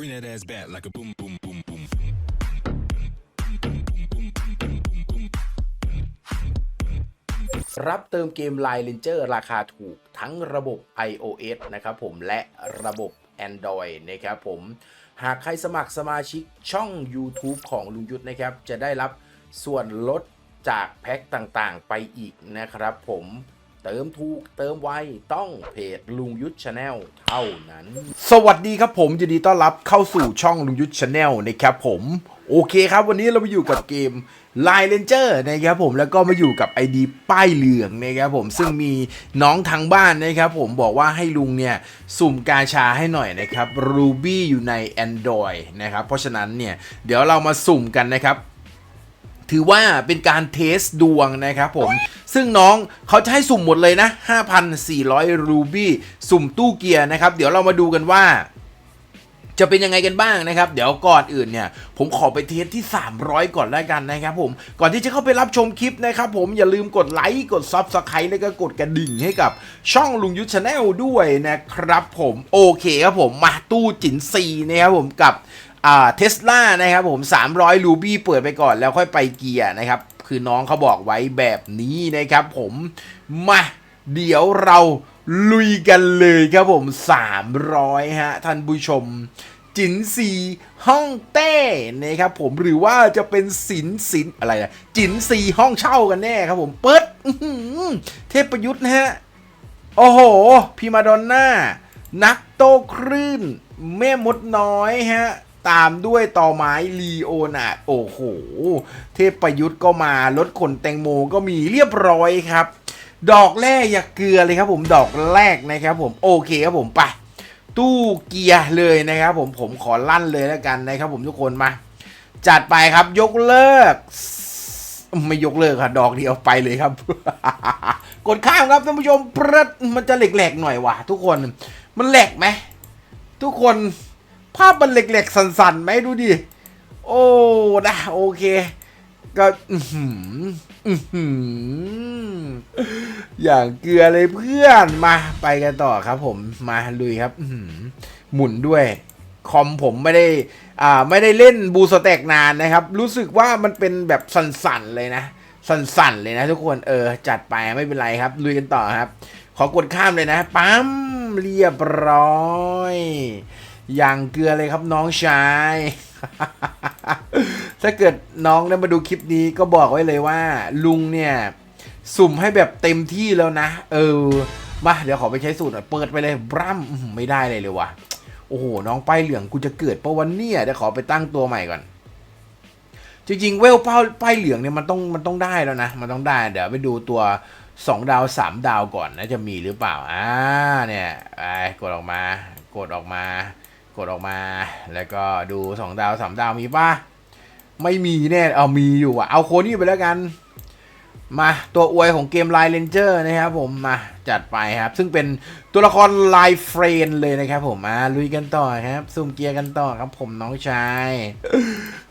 Bring that ass back like a boom, boom, boom, boom. รับเติมเกม Line Ranger ราคาถูกทั้งระบบ iOS นะครับผมและระบบ Android นะครับผมหากใครสมัครสมาชิกช่อง YouTube ของลุงยุทธนะครับ จะได้รับส่วนลดจากแพ็คต่างๆ ไปอีกนะครับผม เติมถูกเติมไวต้องเพจลุงยุทธชาแนลเท่านั้น สวัสดีครับผมยินดีต้อนรับเข้าสู่ช่องลุงยุทธชาแนลนะครับผมโอเคครับ วันนี้เรามาอยู่กับเกม Line Ranger นะครับผมแล้วก็มาอยู่กับ ID ป้ายเหลืองนะครับผมซึ่งมีน้องทางบ้านนะครับผมบอกว่าให้ลุงเนี่ย สุ่มกาชาให้หน่อยนะครับ Ruby อยู่ใน Android นะครับ เพราะฉะนั้นเนี่ย เดี๋ยวเรามาสุ่มกันนะครับ ถือว่าเป็นการเทสดวงนะครับผม ซึ่งน้องเขาจะให้สุ่มหมดเลยนะ 5,400 รูบี้สุ่มตู้เกียร์นะครับ เดี๋ยวเรามาดูกันว่าจะเป็นยังไงกันบ้างนะครับ เดี๋ยวก่อนอื่นเนี่ย ผมขอไปเทสที่ 300 ก่อนแล้วกันนะครับผมก่อนที่จะเข้าไปรับชมคลิปนะครับผมอย่าลืมกดไลค์กดซับสไครต์แล้วก็กดกระดิ่งให้กับช่องลุงยุทธชาแนลด้วยนะครับผมโอเคครับผมมาตู้จินซีนะครับผมกับ อ่าเทสลานะครับผม 300 รูบี้เปิดไปก่อนแล้วค่อยไปเกียร์นะครับ คือน้องเขาบอกไว้แบบนี้นะครับผมมาเดี๋ยวเราลุยกันเลยครับผม 300 ฮะ ท่านผู้ชม จินซีห้องเต้นะครับผมหรือว่าจะเป็นสินสินอะไรนะจินซีห้องเช่ากันแน่ครับผมเปิดเทพประยุทธ์นะฮะ โอ้โหพิมาดอนน่านักโต้คลื่น แม่มดน้อยฮะ ตามด้วยต่อไม้ลีโอนาดโอ้โห เทพประยุทธ์ก็มารถขนแตงโมก็มีเรียบร้อยครับ ดอกแรกอย่าเกลือเลยครับผมดอกแรกนะครับผมโอเคครับผมไปตู้เกียร์เลยนะครับผมผมขอลั่นเลยแล้วกันนะครับผมทุกคนมา จัดไปครับยกเลิก ไม่ยกเลิกค่ะดอกเดียวไปเลยครับ กดข้ามครับท่านผู้ชมปรึดมันจะแหลกๆหน่อยว่ะทุกคนมันแหลกไหมทุกคน ภาพมันแหล็กๆ สั่นๆไหมดูดิ โอ้นะโอเค ก็อื้อหืออื้อหืออย่างเกลือเลยเพื่อนมาไปกันต่อครับผมมาลุยครับอื้อหือหมุนด้วยคอมผมไม่ได้ อ่า ไม่ได้เล่นบูสแต็กนานนะครับ รู้สึกว่ามันเป็นแบบสั่นๆเลยนะ สั่นๆเลยนะทุกคน เออ จัดไปไม่เป็นไรครับ ลุยกันต่อครับ ขอกดข้ามเลยนะ ปั๊ม เรียบร้อย อย่างเกลือเลยครับน้องชาย ถ้าเกิดน้องได้มาดูคลิปนี้ก็บอกไว้เลยว่า ลุงเนี่ย สุ่มให้แบบเต็มที่แล้วนะ เออมาเดี๋ยวขอไปใช้สูตรหน่อยเปิดไปเลยบรัมไม่ได้เลยเลยว่ะโอ้โห น้องป้ายเหลืองกูจะเกิดปะวันเนี่ยเดี๋ยวขอไปตั้งตัวใหม่ก่อน จริงๆ เวลป้ายป้ายเหลืองเนี่ยมันต้องมันต้องได้แล้วนะ มันต้องได้ เดี๋ยวไปดูตัว2ดาว3ดาวก่อนนะจะมีหรือเปล่า อ่า เนี่ย ไอ้กดออกมา กดออกมา กดออกมา แล้วก็ดู2ดาว3ดาวมีป่ะ ไม่มีแน่เอามีอยู่อะเอาโคนี่ไปแล้วกัน มาตัวอวยของเกม Line Ranger นะครับผมมาจัดไปครับ ซึ่งเป็นตัวละคร Line f r i e n d เลยนะครับผมมาลุยกันต่อครับซุ่มเกียร์กันต่อครับผมน้องชาย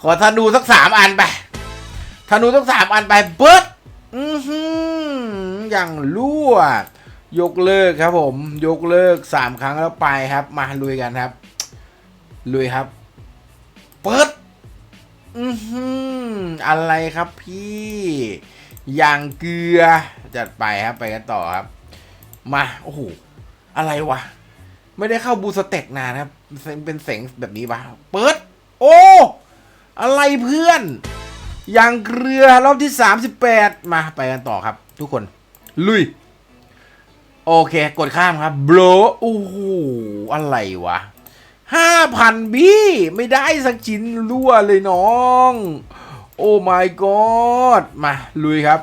ขอธนูสักสามอันไปธนูสักสามอันไปเบิร์ดอือหืออย่างรั่วยกเลิกครับผม ยกเลิกสามครั้งแล้วไปครับ มาลุยกันครับ ลุยครับเปิดอือหืออะไรครับพี่อย่างเกลือจัดไปครับไปกันต่อครับ มาโอ้โหอะไรวะ ไม่ได้เข้าบูสเต็กนานครับ เป็นเสียงแบบนี้ปะเปิด โอ้อะไรเพื่อนอย่างเกลือรอบที่ 38 มาไปกันต่อครับ ทุกคน ลุย โอเค กดข้ามครับโบรโอ้โหอะไรวะ ห้าพันบี้ไม่ได้สักชิ้นรั่วเลยน้อง โอ้ my god มา ลุยครับ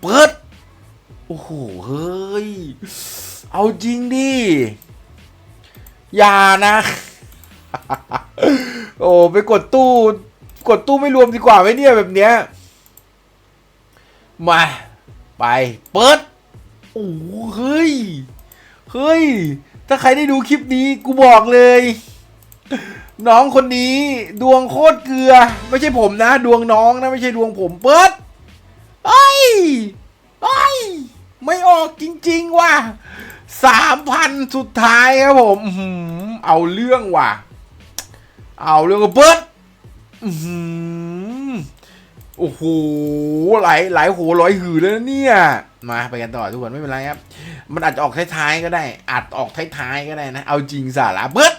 เปิด โอ้โห เฮ้ย เอาจริงดิ อย่านะ โอ้ไปกดตู้ กดตู้ไม่รวมดีกว่าไหมเนี่ยแบบเนี้ย มา ไป เปิด โอ้โหเฮ้ย เฮ้ย ถ้าใครได้ดูคลิปนี้กูบอกเลย น้องคนนี้ดวงโคตรเกลือ ไม่ใช่ผมนะ ดวงน้องนะ ไม่ใช่ดวงผมเปิดเอ้ยเอ้ยไม่ออกจริง ๆ ว่ะสามพันสุดท้ายครับผมเอาเรื่องว่ะ เอาเรื่องกับเบิดโอ้โหหลายหลายโหร้อยหือแล้วเนี่ย มาไปกันต่อทุกคนไม่เป็นไรครับ มันอาจจะออกท้ายๆก็ได้อาจออกท้ายๆก็ได้นะ เอาจริงสาระเบิด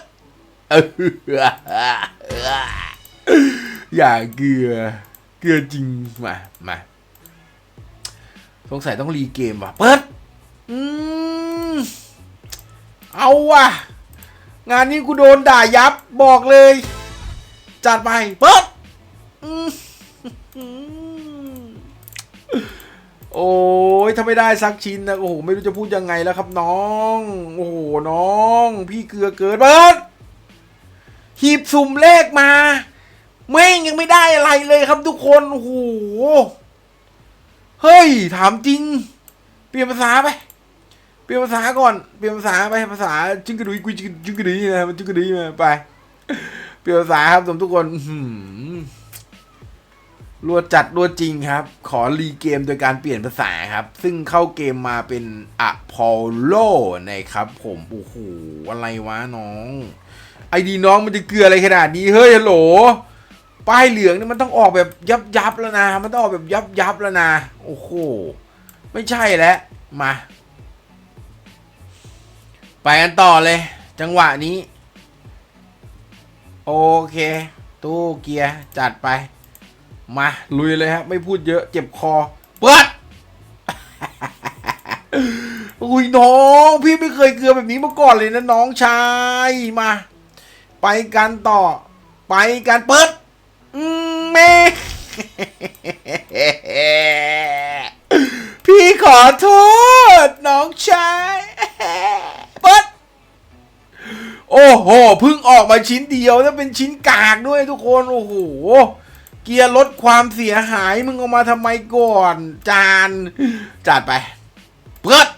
อย่าเกลือ เกลือจริง มา มาสงสัยต้องรีเกมว่ะ เปิด อืม เอาว่ะ งานนี้กูโดนด่ายับบอกเลย จัดไป เปิด โอ้ยถ้าไม่ได้สักชิ้นนะ โอ้โห ไม่รู้จะพูดยังไงแล้วครับน้อง โอ้โห น้อง พี่เกลือเกินเปิด หีบสุ่มเลขมา แม่งยังไม่ได้อะไรเลยครับทุกคนโอ้โหเฮ้ย ถามจริง เปลี่ยนภาษาไป เปลี่ยนภาษาก่อน เปลี่ยนภาษาไปภาษาจึงกระดุยกุยจึงจึงกระดุยนะมันจึงกระดุยมาไป เปลี่ยนภาษาครับทุกคนหือรัวจัดรัวจริงครับ ขอรีเกมโดยการเปลี่ยนภาษาครับ ซึ่งเข้าเกมมาเป็นอะพอลโลนะครับผม โอ้โห อะไรวะน้อง ไอดีน้องมันจะเกลืออะไรขนาดนี้เฮ้ยฮัลโหลป้ายเหลืองนี่มันต้องออกแบบยับยับแล้วนะ มันต้องออกแบบยับยับแล้วนะ โอ้โห ไม่ใช่แล้ว มา ไปกันต่อเลย จังหวะนี้ โอเค ตู้เกียร์จัดไป มา ลุยเลยครับ ไม่พูดเยอะ เจ็บคอ เปิด อุ้ยน้อง พี่ไม่เคยเกลือแบบนี้มาก่อนเลยนะน้องชาย มา ไปกันต่อ ไปกันเปิดอืมแม่พี่ขอโทษ น้องชายเปิดโอ้โหเพิ่งออกมาชิ้นเดียวแล้วเป็นชิ้นกากด้วยทุกคนโอ้โหเกียร์ลดความเสียหายมึงเอามาทำไมก่อน จานจัดไปเปิด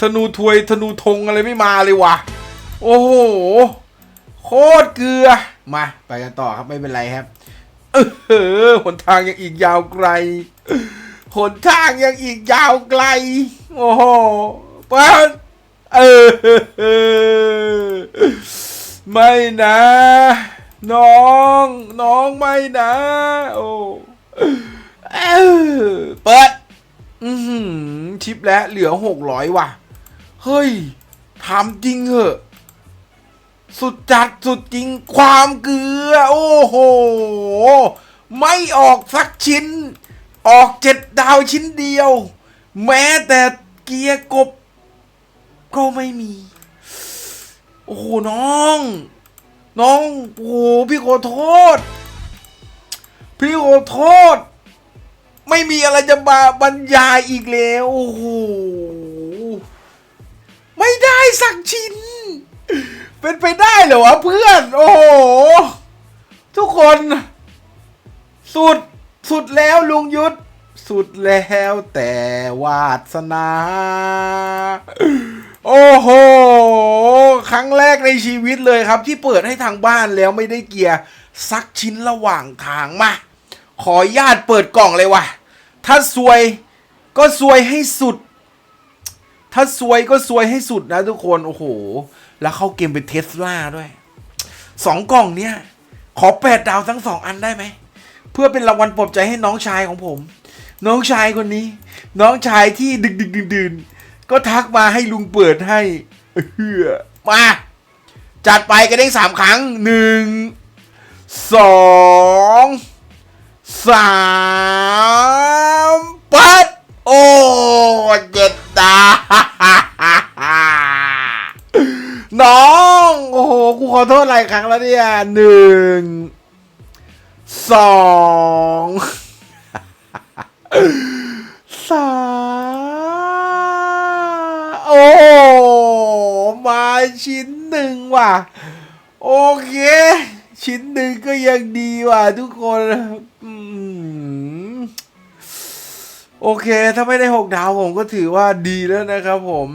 ธนูถวยธนูธงอะไรไม่มาเลยวะ โอ้โห โคตรเกลือ มา ไปกันต่อครับไม่เป็นไรครับ เออหนทางยังอีกยาวไกลหนทางยังอีกยาวไกล โอ้โหเปิดเออ ไม่นะ น้อง น้องไม่นะ โอ้เออเปิดอืมชิปแล้วเหลือหกร้อยว่ะ เฮ้ยถามจริงเหอะ สุดจัดสุดจริงความเกลือ โอ้โห ไม่ออกสักชิ้น ออกเจ็ดดาวชิ้นเดียว แม้แต่เกียร์กบ ก็ไม่มี โอ้โห น้อง น้อง โอ้โห พี่ขอโทษ พี่ขอโทษ ไม่มีอะไรจะมาบรรยายอีกแล้ว โอ้โห ไม่ได้สักชิ้น เป็นไปได้เหรอวะเพื่อน โอ้โห ทุกคน สุด สุดแล้วลุงยุทธ สุดแล้วแต่วาสนา โอ้โห ครั้งแรกในชีวิตเลยครับ ที่เปิดให้ทางบ้านแล้วไม่ได้เกียร์สักชิ้นระหว่างทางมา ขอญาตเปิดกล่องเลยวะถ้าซวยก็ซวยให้สุด ถ้าซวยก็ซวยให้สุดนะทุกคน โอ้โห แล้วเข้าเกมเป็นเทสลาด้วยสองกล่องเนี้ยขอแปดดาวทั้งสองอันได้ไหม เพื่อเป็นรางวัลปลอบใจให้น้องชายของผม น้องชายคนนี้ น้องชายที่ดึกดึกดื่นดื่นก็ทักมาให้ลุงเปิดให้เฮือมา จัดไปกระเด้งสามครั้งหนึ่งสองสามปิดโอ้เจ็ดดาว น้อง โอ้โห กูขอโทษหลายครั้งแล้วเนี่ยหนึ่งสองสามโอ้มาชิ้นหนึ่งว่ะ โอเค ชิ้นหนึ่งก็ยังดีว่ะทุกคนอืมโอเค ถ้าไม่ได้หกดาวผมก็ถือว่าดีแล้วนะครับผม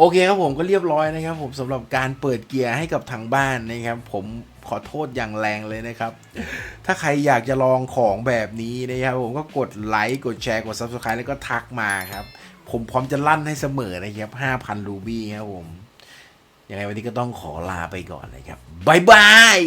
โอเคครับผมก็เรียบร้อยนะครับ ผมสำหรับการเปิดเกียร์ให้กับทางบ้านนะครับ ผมขอโทษอย่างแรงเลยนะครับ ถ้าใครอยากจะลองของแบบนี้นะครับ ผมก็กดไลค์กดแชร์กด Subscribe แล้วก็ทักมาครับ ผมพร้อมจะลั่นให้เสมอนะครับ 5,000รูบี้ครับผมยังไงวันนี้ก็ต้องขอลาไปก่อนนะครับบ๊ายบาย